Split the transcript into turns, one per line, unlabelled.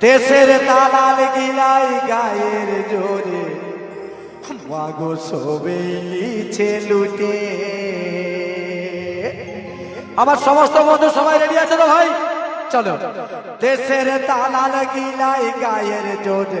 দেশের তালাল গিলাই গায়ের জোরে, মাগো সবে লিছে লুটে। আমার সমস্ত বন্ধু সবাই রেডি আছে তো ভাই? চলো। দেশের তালাল গিলাই গায়ের জোরে